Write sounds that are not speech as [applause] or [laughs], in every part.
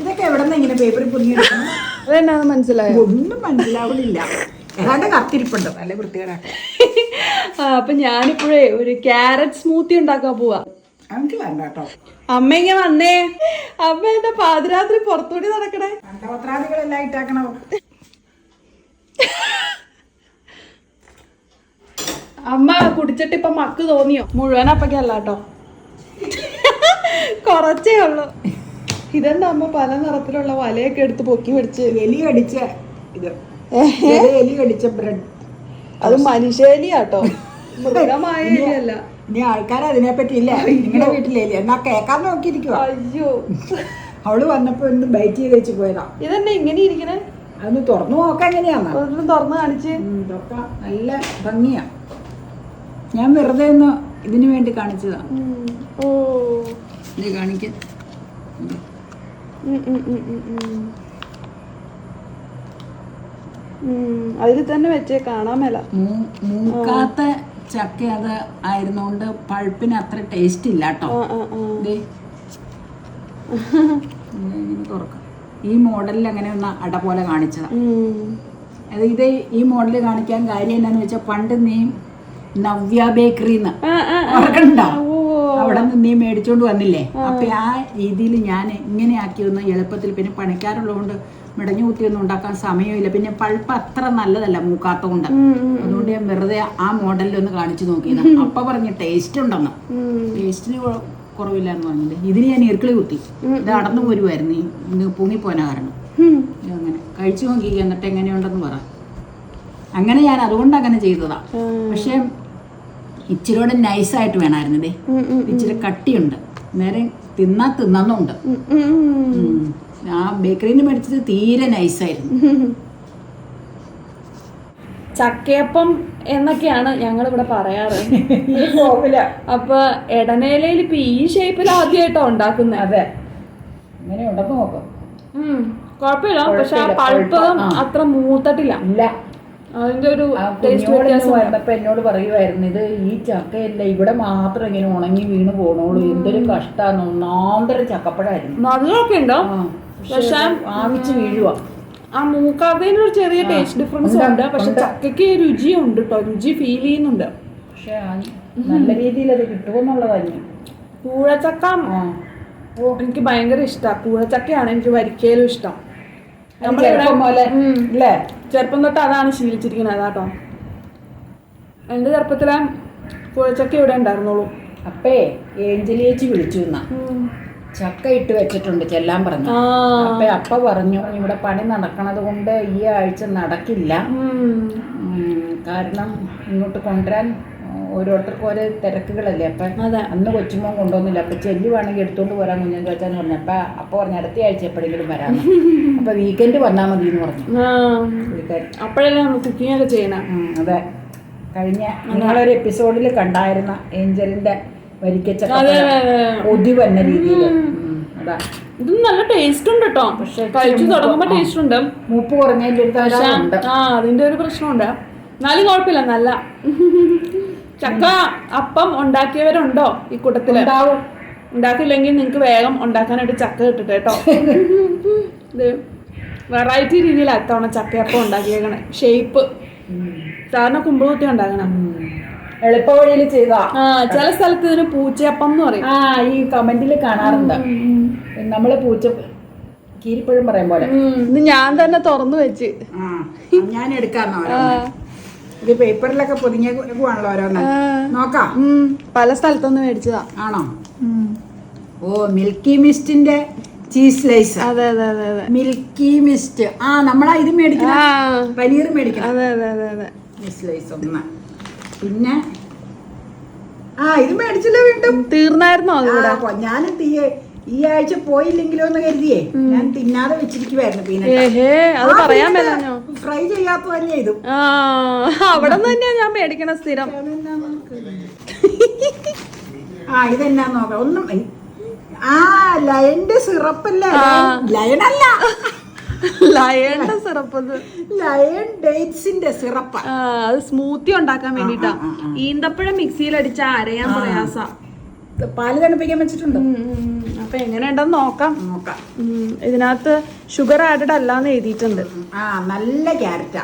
ഇതൊക്കെ എവിടെ നിന്ന് ഇങ്ങനെ പേപ്പറിൽ പൊതിഞ്ഞെടുക്കണം അതെന്നാന്ന് മനസ്സിലായോ? ഒന്നും മനസ്സിലാവണില്ല. ഏതാണ്ട് കത്തിരിപ്പുണ്ട് നല്ല വൃത്തികേടാക്കി ആ, അപ്പൊ ഞാനിപ്പോഴേ ഒരു ക്യാരറ്റ് സ്മൂത്തി ഉണ്ടാക്കാൻ പോവാ. എനിക്ക് വേണ്ട കേട്ടോ. അമ്മ ഇങ്ങനെ വന്നേ. അമ്മ എന്റെ പാതിരാത്രി പുറത്തുകൂടി നടക്കണേ? പത്രാദികളെല്ലാം ഇട്ടാക്കണോ? അമ്മ കുടിച്ചിട്ട് ഇപ്പൊ മക്ക് തോന്നിയോ? മുഴുവൻ അപ്പക്കല്ല കേട്ടോ. കുറച്ചേ ഉള്ളു. ഇതെന്താ അമ്മ പല നിറത്തിലുള്ള വലയൊക്കെ എടുത്ത് പൊക്കി പിടിച്ച് എലി കടിച്ച ഇത്. എലി കടിച്ച ബ്രെഡ്. അത് മനുഷ്യലിയാട്ടോ. മൃഗമായ എലിയല്ല. ഇനി ആൾക്കാർ അതിനെ ഇല്ല. നിങ്ങളുടെ വീട്ടിലെ എലി. എന്നാ കേക്കാൻ നോക്കിയിരിക്കുക അയ്യോ. അവൾ വന്നപ്പോ ഒന്ന് ബൈറ്റ് ചെയ്ത് വെച്ച് പോയതാ. ഇതെന്നെ ഇങ്ങനെ ഇരിക്കണേ? അതൊന്ന് തുറന്നു നോക്കാം എങ്ങനെയാന്ന്. ഒന്ന് തുറന്ന് കാണിച്ച്. തുറക്കാം. നല്ല ഭംഗിയാ. ഞാൻ വെറുതെ ഒന്ന് ഇതിനു വേണ്ടി കാണിച്ചതാ. ഓ. ഇത് കാണിക്ക. അതിൽ തന്നെ വെച്ചേ കാണാൻ മേല. മൂക്കാത്ത ചക്ക അത് ആയിരുന്നോണ്ട് പഴുപ്പിന് അത്ര ടേസ്റ്റ് ഇല്ല കേട്ടോ തുറക്കാം. ഈ മോഡലിൽ അങ്ങനെ ഒന്ന് അട പോലെ കാണിച്ചതാ. അത് ഇത് ഈ മോഡൽ കാണിക്കാൻ കാര്യം എന്താന്ന് വെച്ചാൽ പണ്ട് നീ നവ്യ ബേക്കറിന്ന്. ഓർക്കണ്ട അവിടെ നിന്ന് നീ മേടിച്ചോണ്ട് വന്നില്ലേ? അപ്പൊ ആ രീതിയിൽ ഞാൻ ഇങ്ങനെ ആക്കി ഒന്ന് എളുപ്പത്തിൽ പിന്നെ പണിക്കാരുള്ളതുകൊണ്ട് മിടഞ്ഞു കുത്തിയൊന്നും ഉണ്ടാക്കാൻ സമയമില്ല. പിന്നെ പഴുപ്പ് അത്ര നല്ലതല്ല മൂക്കാത്തോണ്ട്. ഉം, അതുകൊണ്ട് ഞാൻ വെറുതെ ആ മോഡലിൽ ഒന്ന് കാണിച്ചു നോക്കിയത്. അപ്പൊ പറഞ്ഞ ടേസ്റ്റ് ഉണ്ടെന്ന്. ടേസ്റ്റിന് കുറവില്ല എന്ന് പറഞ്ഞില്ലേ? ഇതിന് ഞാൻ ഇർക്കിളി കുത്തി. ഇത് അടന്നു പോരുമായിരുന്നു പൊങ്ങിപ്പോന കാരണം. അങ്ങനെ കഴിച്ചു നോക്കി എന്നിട്ട് എങ്ങനെയുണ്ടെന്ന് പറ. അങ്ങനെ ഞാൻ അതുകൊണ്ട് അങ്ങനെ ചെയ്തതാ. പക്ഷെ ഇച്ചിരിയോടെ നൈസായിട്ട് വേണമായിരുന്നു ഇച്ചിരി കട്ടിയുണ്ട്. നേരെ തിന്നാ തിന്നുണ്ട്. ആ ബേക്കറിയിൽ നിന്ന് മേടിച്ചത് തീരെ നൈസായിരുന്നു ചക്കയപ്പം എന്നൊക്കെയാണ് ഞങ്ങൾ ഇവിടെ പറയാറ് അപ്പൊ എടനേലയിൽ ഇപ്പൊ ഈ ഷേപ്പിൽ ആദ്യമായിട്ടാ ഉണ്ടാക്കുന്നത് അതെ. കുഴപ്പമില്ല. പക്ഷെ ആ കുഴപ്പമില്ല, പഴുപ്പ് പഴുപ്പ്, ആ. അത്ര മൂത്തട്ടില്ല. അതിന്റെ ഒരു വന്നപ്പോ എന്നോട് പറയുമായിരുന്നു ഇത് ഈ ചക്കയല്ല ഇവിടെ മാത്രം ഇങ്ങനെ ഉണങ്ങി വീണ് പോണോളൂ. എന്തൊരു കഷ്ടാന്ന്. ഒന്നാന്തര ചക്കപ്പഴായിരുന്നു. മധുരമൊക്കെ ഉണ്ടോ? പക്ഷെ ആവിച്ച് വീഴുവാ. ആ മൂക്കാത്തതിന് ഒരു ചെറിയ ടേസ്റ്റ് ഡിഫറൻസ് ഉണ്ട്, പക്ഷെ ചക്കയ്ക്ക് രുചിയുണ്ട് കേട്ടോ രുചി ഫീൽ ചെയ്യുന്നുണ്ട്. പക്ഷെ നല്ല രീതിയിൽ അത് കിട്ടുമെന്നുള്ളതാണ് കൂഴച്ചക്ക എനിക്ക് ഭയങ്കര ഇഷ്ടമാണ് കൂഴച്ചക്കയാണ് എനിക്ക് വരിക്കയിലും ഇഷ്ടം. അത് നമ്മളിവിടെ- ചെറുപ്പം തൊട്ട് അതാണ് ശീലിച്ചിരിക്കുന്നത് അതാട്ടോ എന്റെ ചെറുപ്പത്തിലെ പുഴച്ചക്ക ഇവിടെ ഉണ്ടായിരുന്നുള്ളൂ. അപ്പേ ഏഞ്ചലിയേച്ചി വിളിച്ചു എന്നാ. ചക്ക ഇട്ട് വെച്ചിട്ടുണ്ട് ചെല്ലാൻ പറഞ്ഞു. അപ്പേ അപ്പൊ പറഞ്ഞു ഇവിടെ പണി നടക്കണത് കൊണ്ട് ഈ ആഴ്ച നടക്കില്ല. കാരണം ഇങ്ങോട്ട് കൊണ്ടുവരാൻ ഓരോരുത്തർക്കും ഓരോ തിരക്കുകളല്ലേ? അപ്പം അതെ. അന്ന് കൊച്ചുമോൻ കൊണ്ടുവന്നില്ല. അപ്പൊ ചെല്ലുവാണെങ്കിൽ എടുത്തുകൊണ്ട് പോരാൻ കുഞ്ഞു വെച്ചാന്ന് പറഞ്ഞു. അപ്പം അപ്പം പറഞ്ഞു അടുത്ത ആഴ്ച എപ്പോഴെങ്കിലും വരാം [laughs] അപ്പം വീക്കെൻഡ് വന്നാൽ മതി എന്ന് പറഞ്ഞു അപ്പോഴല്ലേ കുക്കിംഗ് ഒക്കെ ചെയ്യണം. അതെ. കഴിഞ്ഞ നിങ്ങളൊരു എപ്പിസോഡിൽ കണ്ടായിരുന്ന ഏഞ്ചലിന്റെ അതെ ഒതി വന്ന രീതിയിൽ അതാ. ഇതും നല്ല ടേസ്റ്റ് ഉണ്ട് കേട്ടോ പക്ഷെ കഴിച്ചു തുടങ്ങുമ്പോ ടേസ്റ്റ് ഉണ്ട്. മൂപ്പ് കുറഞ്ഞതിന്റെ ഒരു അതിന്റെ ഒരു പ്രശ്നമുണ്ട്. എന്നാലും കുഴപ്പമില്ല നല്ല. ചക്ക അപ്പം ഉണ്ടാക്കിയവരുണ്ടോ ഈ കൂട്ടത്തിൽ? ഉണ്ടാക്കില്ലെങ്കിൽ നിങ്ങൾക്ക് വേഗം ഉണ്ടാക്കാനായിട്ട് ചക്ക കിട്ടട്ടെ കേട്ടോ. ഇത് വെറൈറ്റി രീതിയിലാണ് അത്തവണ ചക്കയപ്പം ഉണ്ടാക്കിയേക്കണേ. ഷേപ്പ് സാധാരണ കുമ്പിളുകുത്തി ഉണ്ടാക്കണം. എളുപ്പ വഴിയിൽ ചെയ്താ. ചില സ്ഥലത്ത് ഇതിന് പൂച്ചയപ്പം എന്ന് പറയും. ആ ഈ കമന്റിൽ കാണാറുണ്ട്. നമ്മൾ പൂച്ച കീരിപ്പഴം പറയും പോലെ. ഇത് ഞാൻ തന്നെ തുറന്നു വെച്ച്. ഞാൻ എടുക്കാന്നോ ഇത് പേപ്പറിലൊക്കെ പൊതിഞ്ഞേക്കുവാണല്ലോ ഓരോന്ന്. നോക്കാം. പല സ്ഥലത്തൊന്നും മേടിച്ചതാ. ആണോ? ഓ മിൽക്കി മിസ്റ്റിന്റെ ചീസ് സ്ലൈസ് അതെ അതെ അതെ അതെ. മിൽക്കി മിസ്റ്റ് ആ നമ്മളാ ഇത് മേടിക്കണം പനീർ മേടിക്കണം അതെ അതെ അതെ അതെ. സ്ലൈസ് ഒന്ന്. പിന്നെ? ആ ഇത് മേടിച്ചില്ല വീണ്ടും? തീർന്നായിരുന്നോ ഞാൻ തീ ഈ ആഴ്ച പോയില്ലെങ്കിലോ എന്ന് കരുതിയേ. ഞാൻ തിന്നാതെ വെച്ചിരിക്കുവായിരുന്നു പീനട്ട്. ഏഹേ അത് പറയാൻ പറ്റാഞ്ഞോ ഫ്രൈ ചെയ്യാത്ത തന്നെ ഇത്? അവിടെ നിന്ന് തന്നെയാ ഞാൻ മേടിക്കണ സ്ഥിരം. ആ ഇതെന്നാ നോക്കാം. ഒന്നും ആ ലയന്റെ സിറപ്പല്ലേ? ലയണല്ല. ലയണ്ട സിറപ്പ് ലയൺ ഡേറ്റ്സിന്റെ സിറപ്പ്. അത് സ്മൂത്തി ഉണ്ടാക്കാൻ വേണ്ടിട്ടാ. ഈന്തപ്പഴം മിക്സിയിൽ അടിച്ച അരയാൻ പ്രയാസ. പാൽ തണുപ്പിക്കാൻ വെച്ചിട്ടുണ്ട്. അപ്പൊ എങ്ങനെയുണ്ടെന്ന് നോക്കാം. നോക്കാം. ഇതിനകത്ത് ഷുഗർ ആഡഡ് അല്ലാന്ന് എഴുതിയിട്ടുണ്ട്. ആ നല്ല ക്യാരറ്റാ.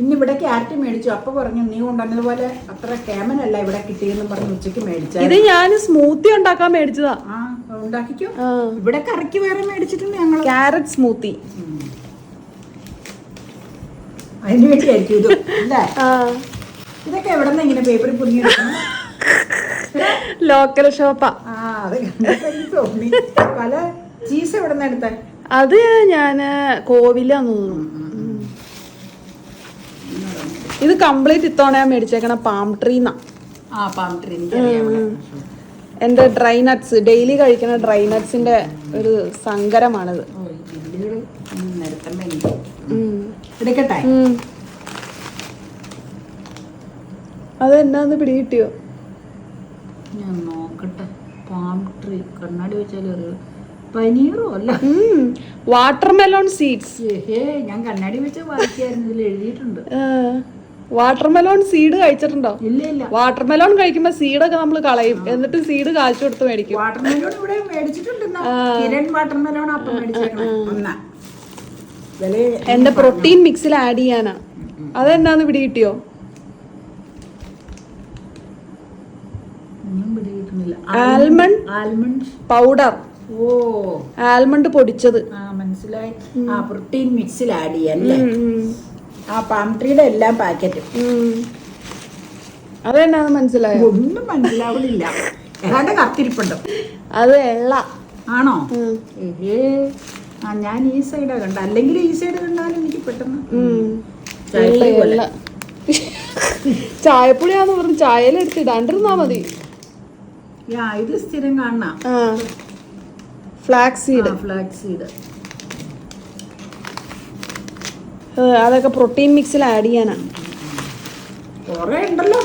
ഇന്നിവിടെ ക്യാരറ്റ് മേടിച്ചു. അപ്പൊ പറഞ്ഞു നീ കൊണ്ടുവന്നതുപോലെ അത്ര കേമനല്ല ഇവിടെ കിട്ടിയെന്ന് പറഞ്ഞു ഉച്ചയ്ക്ക് മേടിച്ച ഇത് ഞാൻ സ്മൂത്തി ഉണ്ടാക്കാൻ മേടിച്ചതാ. ഉണ്ടാക്കിക്കോ. ഇവിടെ കറിക്ക് വേറെ മേടിച്ചിട്ടുണ്ട് ഞങ്ങൾ ക്യാരറ്റ് സ്മൂത്തി അതിന് വേണ്ടിയായിരിക്കും ഇത് അല്ലേ? ഇതൊക്കെ എവിടെ നിന്ന് ഇങ്ങനെ പേപ്പറിൽ പുതിയ ലോക്കൽ ഷോപ്പാ ആ. അത് തോന്നി. പല ചീസ് എവിടെ നിന്ന് എടുത്തേ? അത് ഞാൻ കോവിലാന്ന് തോന്നുന്നു. ഇത് കംപ്ലീറ്റ് ഇത്തവണ ഞാൻ മേടിച്ചേക്കണ പാം ട്രീന്നാ. ആ പാം ട്രീ. എന്റെ ഡ്രൈ നട്ട്സ് ഡെയിലി കഴിക്കുന്ന ഡ്രൈ നട്ട്സിന്റെ ഒരു സങ്കരമാണിത്. അത് എന്നാന്ന് പിടികിട്ടിയോ ഞാൻ നോക്കട്ടെ. പാം ട്രീ കണ്ണാടി വെച്ചാലും പനീറോ അല്ല? വാട്ടർ മെലോൺ സീഡ്സ് ഞാൻ കണ്ണാടി വെച്ച് വായിക്കായിരുന്നു. ഇതിൽ എഴുതിയിട്ടുണ്ട്. വാട്ടർ മെലോൺ സീഡ് കഴിച്ചിട്ടുണ്ടോ? ഇല്ല ഇല്ല. വാട്ടർ മെലോൺ കഴിക്കുമ്പോ സീഡൊക്കെ നമ്മൾ കളയും. എന്നിട്ട് സീഡ് കാച്ചു കൊടുത്ത് മേടിക്കും. വാട്ടർ മെലോൺ ഇവിടെ മേടിച്ചിട്ടുണ്ട് വാട്ടർ മെലോൺ അപ്പം എന്റെ പ്രോട്ടീൻ മിക്സിൽ ആഡ് ചെയ്യാനാ. അതെന്നാന്ന് പിടികിട്ടിയോ ഒന്നും ആൽമണ്ട് ആൽമണ്ട് പൗഡർ ഓ. ആൽമണ്ട് പൊടിച്ചത്. ആ മനസ്സിലായി. ആ പ്രോട്ടീൻ മിക്സിൽ ആഡ് ചെയ്യല്ലേ ആ പാം ട്രീയുടെ എല്ലാം പാക്കറ്റും ഉം. അതെന്നാന്ന് മനസ്സിലായോ? ഒന്നും മനസ്സിലാവുന്നില്ല ഏതാണ്ട് കത്തിരിപ്പുണ്ട് അത് എള്ള. ആണോ. ആ ഞാൻ ഈ സൈഡാ കണ്ട അല്ലെങ്കിൽ ഈ സൈഡ് കണ്ടാലും എനിക്ക് പെട്ടെന്ന്. ചായപ്പൊടിയാന്ന് പറഞ്ഞ് ചായയിലെടുത്ത് ഇടാണ്ടിരുന്നാ മതി. ഇത് സ്ഥിരം കാണാം ഫ്ലാക്സ് സീഡ് ഫ്ലാക്സ് സീഡ് അതൊക്കെ പ്രോട്ടീൻ മിക്സിൽ ആഡ് ചെയ്യാനാ. കൊറേ ഉണ്ടല്ലോ.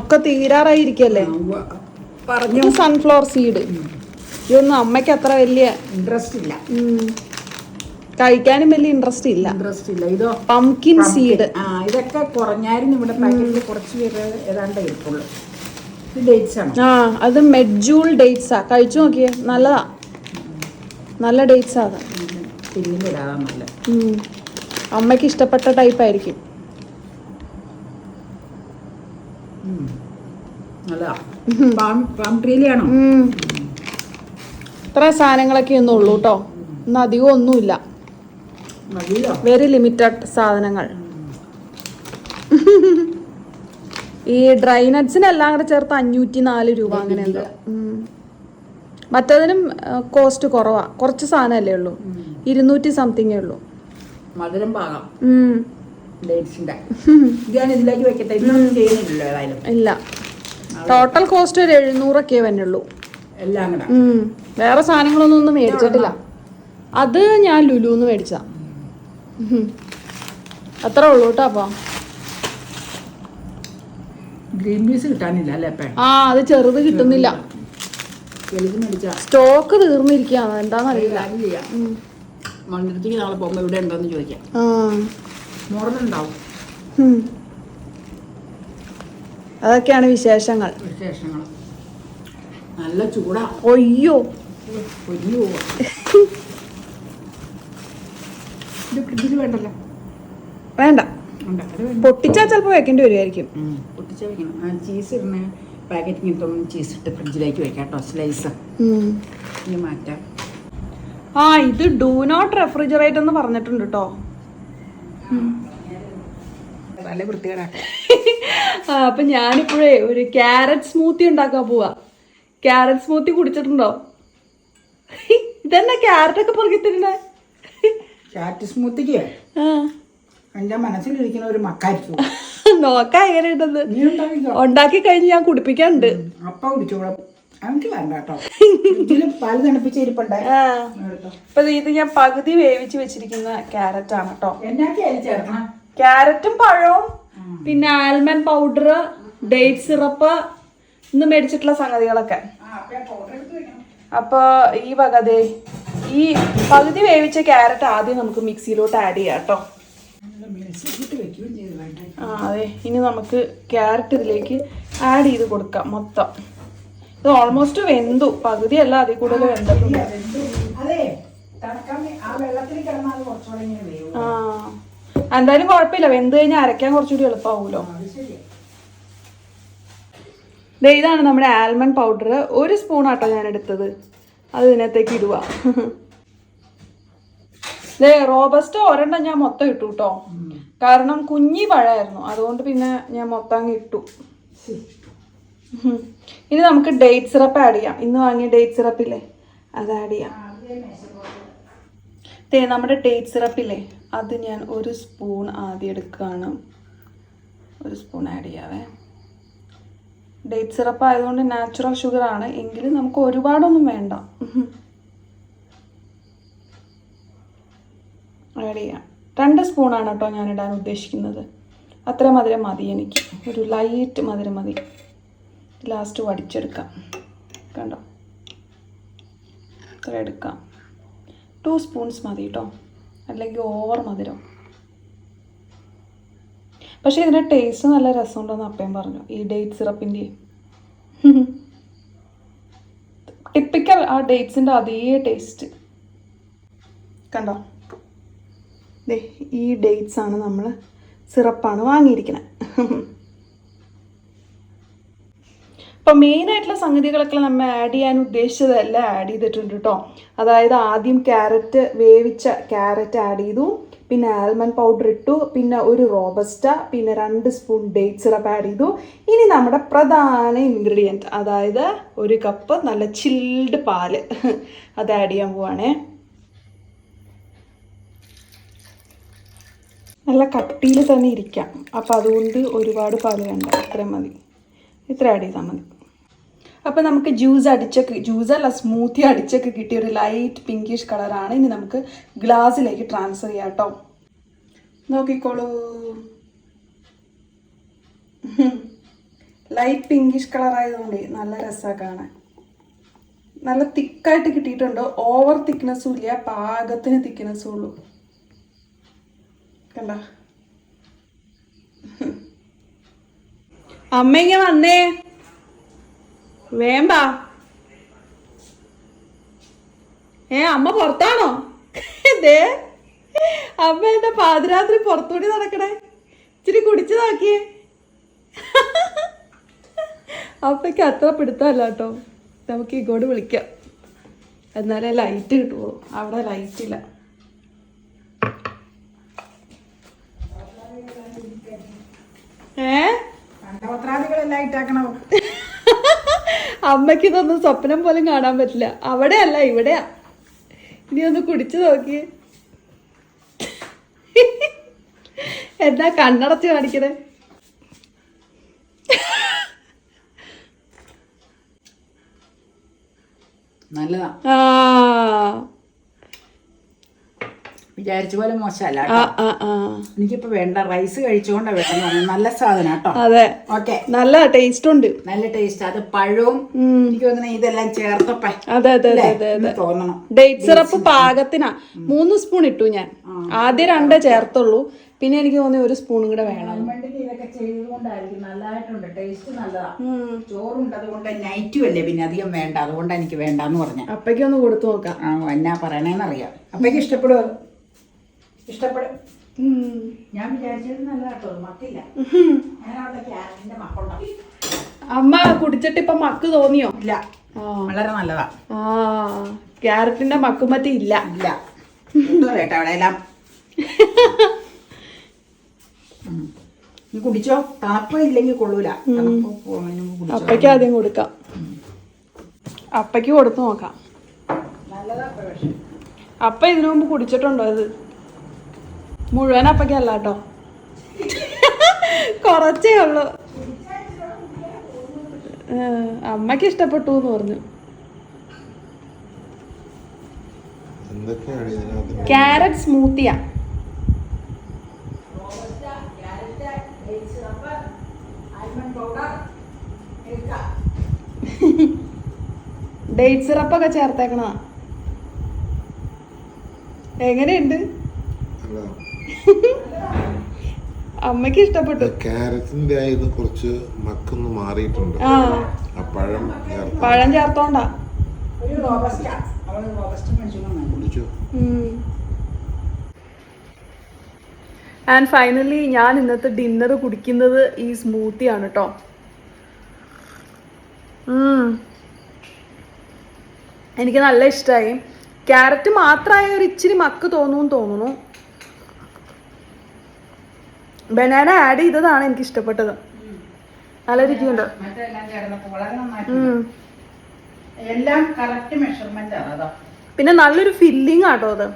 ഒക്കെ തീരാറായിരിക്കല്ലേ? പറഞ്ഞു. സൺഫ്ലവർ സീഡ് ഇതൊന്നും അമ്മയ്ക്ക് അത്ര വലിയ ഇൻട്രസ്റ്റ് ഇല്ല. കഴിക്കാനും വലിയ ഇൻട്രസ്റ്റ് ഇല്ല. ഇൻട്രസ്റ്റ് ഇല്ല. ഇതോ പംകിൻ സീഡ് ആ ഇതൊക്കെ കുറഞ്ഞായിരുന്നു. ഇവിടെ പാക്കറ്റിൽ കുറച്ച് പേര് ഏതാണ്ട് ആണ് ആ അത് മെഡ്ജൂൾ ഡേറ്റ്സ് ഡേറ്റ്സാ കഴിച്ചു നോക്കിയേ. നല്ലതാ. നല്ല ഡേറ്റ്സ് അത്. നല്ല അമ്മയ്ക്ക് ഇഷ്ടപ്പെട്ട ടൈപ്പ് ആയിരിക്കും. ഇത്ര സാധനങ്ങളൊക്കെ ഒന്നും ഉള്ളൂ കേട്ടോ ഇന്ന് അധികം ഒന്നുമില്ല. വെരി ലിമിറ്റഡ് സാധനങ്ങൾ. [laughs] ഈ ഡ്രൈ നട്ട്സിനെല്ലാം കൂടെ ചേർത്ത് അഞ്ഞൂറ്റി നാല് രൂപ അങ്ങനെ എന്തോ. മറ്റതിനും കോസ്റ്റ് കുറവാ. കുറച്ച് സാധനമല്ലേ ഉള്ളൂ. ഇരുന്നൂറ്റി സംതിങ്ങേ ഉള്ളൂ. മധുരം പാകാം. ഇല്ല. ടോട്ടൽ കോസ്റ്റ് ഒരു എഴുന്നൂറൊക്കെ വന്നുള്ളൂ എല്ലാം കൂടെ ഉം. വേറെ സാധനങ്ങളൊന്നും ഒന്നും മേടിച്ചിട്ടില്ല. അത് ഞാൻ ലുലുന്ന് മേടിച്ച അത്ര ഉള്ളൂ കേട്ടോ അപ്പൊ. ഗ്രീൻ പീസ് കിട്ടാനില്ല അല്ലേ ആ അത് ചെറുത് കിട്ടുന്നില്ല. വലുത് സ്റ്റോക്ക് തീർന്നിരിക്കുകയാണ്. എന്താണെന്നറിയില്ല. കാര്യം ചെയ്യാം. മന്ദിരത്തേക്ക് നാളെ പോകുമ്പോൾ ഇവിടെ ചോദിക്കാം. ആ. മോറുന്നുണ്ടാവും ഉം. അതൊക്കെയാണ് വിശേഷങ്ങൾ. വിശേഷങ്ങൾ നല്ല ചൂടാ. ഒയ്യോ. പൊരിഞ്ഞു പോവാ. ഇത് ഫ്രിഡ്ജിൽ വേണ്ടല്ലോ? വേണ്ട. ഉണ്ട് അത് വേണ്ട. പൊട്ടിച്ചാൽ ചിലപ്പോൾ വെക്കേണ്ടി വരുമായിരിക്കും പൊട്ടിച്ച് വയ്ക്കണം. ആ ചീസ് ഇടുന്ന പാക്കറ്റിങ് ഇട്ടും ചീസ് ഇട്ട് ഫ്രിഡ്ജിലേക്ക് വെക്കാം കേട്ടോ സ്ലൈസ് ഇനി മാറ്റാം. ആ ഇത് ഡു നോട്ട് റെഫ്രിജറേറ്റ് എന്ന് പറഞ്ഞിട്ടുണ്ട് കേട്ടോ നല്ല വൃത്തികേടാക്കാം അപ്പൊ ഞാനിപ്പോഴേ ഒരു ക്യാരറ്റ് സ്മൂത്തി ഉണ്ടാക്കാൻ പോവാ. ക്യാരറ്റ് സ്മൂത്തി കുടിച്ചിട്ടുണ്ടോ? ഇതെന്നാ ക്യാരറ്റ് ഒക്കെ പൊറുക്കിത്തിരുന്നേ ക്യാരറ്റ് സ്മൂത്തിക്ക് എന്റെ മനസ്സിലിരിക്കുന്ന ഒരു മക്കായിരിക്കും. നോക്കാം എങ്ങനെ ഉണ്ടെന്ന്? ഉണ്ടാക്കി കഴിഞ്ഞ് ഞാൻ കുടിപ്പിക്കാണ്ട് അപ്പ കുടിച്ചോളാം. ഇരിപ്പുണ്ടേ. ഇത് ഞാൻ പകുതി വേവിച്ച് വെച്ചിരിക്കുന്ന ക്യാരറ്റ് ആണ് കേട്ടോ ക്യാരറ്റും പഴവും പിന്നെ ആൽമണ്ട് പൗഡർ ഡേറ്റ് സിറപ്പ് ഇന്ന് മേടിച്ചിട്ടുള്ള സംഗതികളൊക്കെ. അപ്പൊ ഈ വകതേ ഈ പകുതി വേവിച്ച ക്യാരറ്റ് ആദ്യം നമുക്ക് മിക്സിയിലോട്ട് ആഡ് ചെയ്യാം കേട്ടോ മെൽസിട്ട് വെക്കുകയും ചെയ്ത് വേണ്ട ആ അതെ. ഇനി നമുക്ക് ക്യാരറ്റ് ഇതിലേക്ക് ആഡ് ചെയ്ത് കൊടുക്കാം മൊത്തം. ഇത് ഓൾമോസ്റ്റ് വെന്തു. പകുതിയല്ല അതിൽ കൂടുതൽ വെന്തിട്ടുണ്ട് ആ എന്തായാലും കുഴപ്പമില്ല. വെന്ത് കഴിഞ്ഞാൽ അരയ്ക്കാൻ കുറച്ചുകൂടി എളുപ്പമാവുമല്ലോ ഇതാണ് നമ്മുടെ ആൽമണ്ട് പൗഡർ ഒരു സ്പൂൺ ആട്ടോ ഞാൻ എടുത്തത്. അത് ഇതിനകത്തേക്ക് ഇടുക റോബസ്റ്റ് [laughs] ഒരെണ്ണം ഞാൻ മൊത്തം ഇട്ടു കേട്ടോ കാരണം കുഞ്ഞി പഴമായിരുന്നു. അതുകൊണ്ട് പിന്നെ ഞാൻ മൊത്തം അങ്ങ് ഇട്ടു. ഇനി നമുക്ക് ഡേറ്റ് സിറപ്പ് ആഡ് ചെയ്യാം. ഇന്ന് വാങ്ങിയ ഡേറ്റ് സിറപ്പില്ലേ അത് ആഡ് ചെയ്യാം. തേ നമ്മുടെ ഡേറ്റ് സിറപ്പില്ലേ അത് ഞാൻ ഒരു സ്പൂൺ ആദ്യം എടുക്കുകയാണ്. ഒരു സ്പൂൺ ആഡ് ചെയ്യാവേ. ഡേറ്റ് സിറപ്പ് ആയതുകൊണ്ട് നാച്ചുറൽ ഷുഗർ ആണ്. എങ്കിലും നമുക്ക് ഒരുപാടൊന്നും വേണ്ട. ആഡ് ചെയ്യാം. രണ്ട് സ്പൂണാണ് കേട്ടോ ഞാൻ ഇടാൻ ഉദ്ദേശിക്കുന്നത്. അത്ര മധുരം മതി എനിക്ക്. ഒരു ലൈറ്റ് മധുരം മതി. ലാസ്റ്റ് വടിച്ചെടുക്കാം. കണ്ടോ? അത്ര എടുക്കാം. ടു സ്പൂൺസ് മതി കേട്ടോ അല്ലെങ്കിൽ ഓവർ മധുരം. പക്ഷേ ഇതിന്റെ ടേസ്റ്റ് നല്ല രസമുണ്ടെന്ന് അപ്പയും പറഞ്ഞു. ഈ ഡേറ്റ് സിറപ്പിന്റെ ടിപ്പിക്കൽ ആ ഡേറ്റ്സിന്റെ അതേ ടേസ്റ്റ് കണ്ടോ? ദേ ഈ ഡേറ്റ്സ് ആണ് നമ്മൾ സിറപ്പാണ് വാങ്ങിയിരിക്കുന്നത് അപ്പോൾ മെയിനായിട്ടുള്ള സംഗതികളൊക്കെ നമ്മൾ ആഡ് ചെയ്യാൻ ഉദ്ദേശിച്ചതെല്ലാം ആഡ് ചെയ്തിട്ടുണ്ട് കേട്ടോ അതായത് ആദ്യം ക്യാരറ്റ് വേവിച്ച ക്യാരറ്റ് ആഡ് ചെയ്തു പിന്നെ ആൽമണ്ട് പൗഡർ ഇട്ടു പിന്നെ ഒരു റോബസ്റ്റ പിന്നെ രണ്ട് സ്പൂൺ ഡേറ്റ് സിറപ്പ് ആഡ് ചെയ്തു. ഇനി നമ്മുടെ പ്രധാന ഇൻഗ്രീഡിയന്റ് അതായത് ഒരു കപ്പ് നല്ല ചിൽഡ് പാൽ. അത് ആഡ് ചെയ്യാൻ പോവാണേ. നല്ല കട്ടിയിൽ തന്നെ ഇരിക്കാം. അപ്പോൾ അതുകൊണ്ട് ഒരുപാട് പാൽ വേണ്ട. ഇത്രയും മതി. ഇത്ര ആഡ് ചെയ്താൽ മതി. അപ്പോൾ നമുക്ക് ജ്യൂസ് അടിച്ചൊക്കെ ജ്യൂസ് അല്ല സ്മൂത്തി അടിച്ചൊക്കെ കിട്ടിയ ഒരു ലൈറ്റ് പിങ്കിഷ് കളറാണ് ഇനി നമുക്ക് ഗ്ലാസ്സിലേക്ക് ട്രാൻസ്ഫർ ചെയ്യാം കേട്ടോ. നോക്കിക്കോളൂ. ലൈറ്റ് പിങ്കിഷ് കളർ ആയതുകൊണ്ട് നല്ല രസമാണ് കാണാൻ. നല്ല തിക്കായിട്ട് കിട്ടിയിട്ടുണ്ട്? ഓവർ തിക്നെസ്സും ഇല്ല. പാകത്തിന് തിക്നെസ്സും ഉള്ളൂ. കണ്ട. അമ്മ ഇങ്ങ വന്നേ. വേമ്പാ. ഏ അമ്മ പുറത്താണോ? ദേ. അമ്മ എന്താ പാതിരാത്രി പുറത്തൂടി നടക്കണേ. ഇച്ചിരി കുടിച്ചു നോക്കിയേ. അപ്പയ്ക്ക് അത്ര പിടുത്തമല്ല കേട്ടോ. നമുക്ക് ഇങ്ങോട്ട് വിളിക്കാം. എന്നാലേ ലൈറ്റ് കിട്ടുള്ളൂ അവിടെ ലൈറ്റ് ഇല്ല ഏ കണ്ടപത്രാദികളെല്ലാം ഇട്ടാക്കണം അമ്മയ്ക്ക് ഇതൊന്നും സ്വപ്നം പോലും കാണാൻ പറ്റില്ല. അവിടെ അല്ല ഇവിടെയാ. ഇനി ഒന്ന് കുടിച്ചു നോക്കി. എന്താ കണ്ണടച്ച് കാണിക്കണേ? നല്ലതാ. ആ. വിചാരിച്ച പോലെ മോശമല്ല എനിക്കിപ്പോ വേണ്ട റൈസ് കഴിച്ചുകൊണ്ടാ വേണ്ടത്. നല്ല സാധനം കേട്ടോ. അതെ. ഓക്കെ. നല്ല ടേസ്റ്റ് ഉണ്ട്. നല്ല ടേസ്റ്റ് അത് പഴവും എനിക്ക് തോന്നുന്നു ഇതെല്ലാം ചേർത്തപ്പ. അതെ അതെ അതെ തോന്നണം. ഡേറ്റ് സിറപ്പ് പാകത്തിനാ. മൂന്ന് സ്പൂൺ ഇട്ടു ഞാൻ. ആദ്യം രണ്ടേ ചേർത്തുള്ളൂ. പിന്നെ എനിക്ക് തോന്നി ഒരു സ്പൂണും കൂടെ വേണം. ഇതൊക്കെ ചെയ്തുകൊണ്ടായിരിക്കും. നല്ലതായിട്ടുണ്ട്. ടേസ്റ്റ് നല്ലതാ. ഉം. ചോറുണ്ട് അതുകൊണ്ട് നൈറ്റും അല്ലേ പിന്നെ അധികം വേണ്ട. അതുകൊണ്ട് എനിക്ക് വേണ്ടാന്ന് പറഞ്ഞ. അപ്പയ്ക്ക് ഒന്ന് കൊടുത്തു നോക്കാം. ആ എന്നാ പറയണേന്നറിയാം. അപ്പൊക്ക് ഇഷ്ടപ്പെടുമോ? ഇഷ്ടപ്പെടും. ഞാൻ വിചാരിച്ചത് നല്ലതാട്ടോ മത്തില്ല. ഞാൻ അവിടെ ക്യാരറ്റിന്റെ മക്കളുണ്ടാവും അമ്മ കുടിച്ചിട്ട് ഇപ്പൊ മക്ക് തോന്നിയോ? ഇല്ല. വളരെ നല്ലതാ. ആ ക്യാരറ്റിന്റെ മക്കുമത്തി ഇല്ല. ഇല്ല. പറയട്ടെ അവിടെ എല്ലാം കുടിച്ചോ? തണുപ്പ് ഇല്ലെങ്കിൽ കൊള്ളൂല. അപ്പയ്ക്ക് ആദ്യം കൊടുക്കാം. അപ്പയ്ക്ക് കൊടുത്തു നോക്കാം. അപ്പ ഇതിനു മുമ്പ് കുടിച്ചിട്ടുണ്ടോ ഇത്? മുഴുവൻ അപ്പയ്ക്കല്ല കേട്ടോ. കുറച്ചേ ഉള്ളു. അമ്മയ്ക്ക് അമ്മയ്ക്ക് ഇഷ്ടപ്പെട്ടു എന്ന് പറഞ്ഞു. ക്യാരറ്റ് സ്മൂത്തിയാ. ഡേറ്റ് സിറപ്പൊക്കെ ചേർത്തേക്കണ എങ്ങനെയുണ്ട് അല്ല അമ്മയ്ക്ക് ഇഷ്ടപ്പെട്ടു. കാരറ്റിന്റെ ആയത് കുറച്ച് മക്കൊന്ന് മാറിയിട്ടുണ്ട്. പഴം പഴം ചേർത്തോണ്ടാ. ഒരു റോബസ്റ്റ അവൾ റോബസ്റ്റ് മേടിച്ചു കുടിച്ചു? ആൻഡ് ഫൈനലി ഞാൻ ഇന്നത്തെ ഡിന്നർ കുടിക്കുന്നത് ഈ സ്മൂത്തി ആണ് കേട്ടോ എനിക്ക് നല്ല ഇഷ്ടമായി ക്യാരറ്റ് മാത്രമായ ഒരു ഇച്ചിരി മക്ക് തോന്നുമെന്ന് തോന്നുന്നു. ബനാന ആഡ് ചെയ്തതാണ് എനിക്ക് ഇഷ്ടപ്പെട്ടത് നല്ല രുചിയുണ്ട് എല്ലാം കറക്റ്റ് മെഷർമെന്റ് ആണ് പിന്നെ നല്ലൊരു ഫില്ലിംഗ് ആട്ടോ അത്.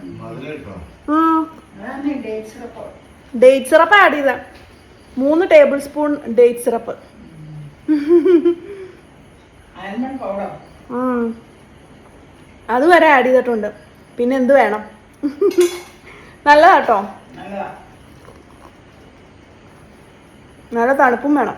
Date syrup date syrup add ചെയ്ത. മൂന്ന് ടേബിൾ സ്പൂൺ ഡേറ്റ് സിറപ്പ് അത് വരെ ആഡ് ചെയ്തിട്ടുണ്ട്. പിന്നെ എന്ത് വേണം? നല്ലതാട്ടോ. നല്ലതാ. നല്ല തണുപ്പും വേണം.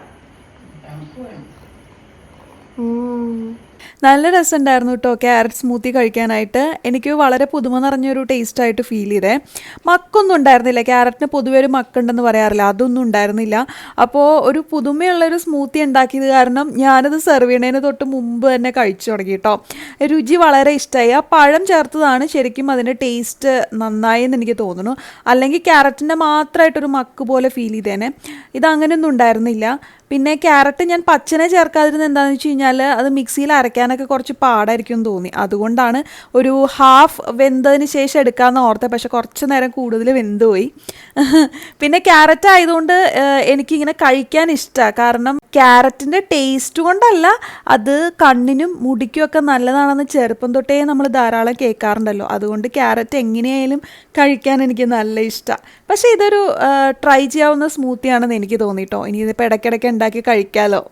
നല്ല രസമുണ്ടായിരുന്നു കേട്ടോ ക്യാരറ്റ് സ്മൂത്തി കഴിക്കാനായിട്ട്. എനിക്ക് വളരെ പുതുമ നിറഞ്ഞൊരു ടേസ്റ്റ് ആയിട്ട് ഫീൽ ചെയ്തേ. മക്കൊന്നും ഉണ്ടായിരുന്നില്ല. ക്യാരറ്റിന് പൊതുവെ ഒരു മക്കുണ്ടെന്ന് പറയാറില്ല. അതൊന്നും ഉണ്ടായിരുന്നില്ല. അപ്പോൾ ഒരു പുതുമയുള്ളൊരു സ്മൂത്തി ഉണ്ടാക്കിയത് കാരണം ഞാനത് സെർവ് ചെയ്യണതിന് തൊട്ട് മുമ്പ് തന്നെ കഴിച്ചു തുടങ്ങി കേട്ടോ. രുചി വളരെ ഇഷ്ടമായി. ആ പഴം ചേർത്തതാണ് ശരിക്കും അതിന്റെ ടേസ്റ്റ് നന്നായി എന്ന് എനിക്ക് തോന്നുന്നു. അല്ലെങ്കിൽ ക്യാരറ്റിന്റെ മാത്രമായിട്ടൊരു മക്ക് പോലെ ഫീൽ ചെയ്തേനെ. ഇതങ്ങനെയൊന്നും ഉണ്ടായിരുന്നില്ല. പിന്നെ ക്യാരറ്റ് ഞാൻ പച്ചനെ ചേർക്കാതിരുന്ന എന്താണെന്ന് വെച്ച് കഴിഞ്ഞാൽ അത് മിക്സിയിൽ അരയ്ക്കാനൊക്കെ കുറച്ച് പാടായിരിക്കും തോന്നി. അതുകൊണ്ടാണ് ഒരു ഹാഫ് വെന്തതിന് ശേഷം എടുക്കാമെന്ന് ഓർത്തത്. പക്ഷെ കുറച്ച് നേരം കൂടുതൽ വെന്തുപോയി. പിന്നെ ക്യാരറ്റ് ആയതുകൊണ്ട് എനിക്കിങ്ങനെ കഴിക്കാൻ ഇഷ്ടമാണ് കാരണം ക്യാരറ്റിന്റെ ടേസ്റ്റ് കൊണ്ടല്ല അത് കണ്ണിനും മുടിക്കും ഒക്കെ നല്ലതാണെന്ന് ചെറുപ്പം തൊട്ടേ നമ്മൾ ധാരാളം കേൾക്കാറുണ്ടല്ലോ. അതുകൊണ്ട് ക്യാരറ്റ് എങ്ങനെയായാലും കഴിക്കാൻ എനിക്ക് നല്ല ഇഷ്ടമാണ് പക്ഷേ ഇതൊരു ട്രൈ ചെയ്യാവുന്ന സ്മൂത്തി ആണെന്ന് എനിക്ക് തോന്നിയിട്ടോ ഇനി ഇതിപ്പോൾ ഇടയ്ക്കിടയ്ക്ക് ഉണ്ടാക്കി കഴിക്കാമല്ലോ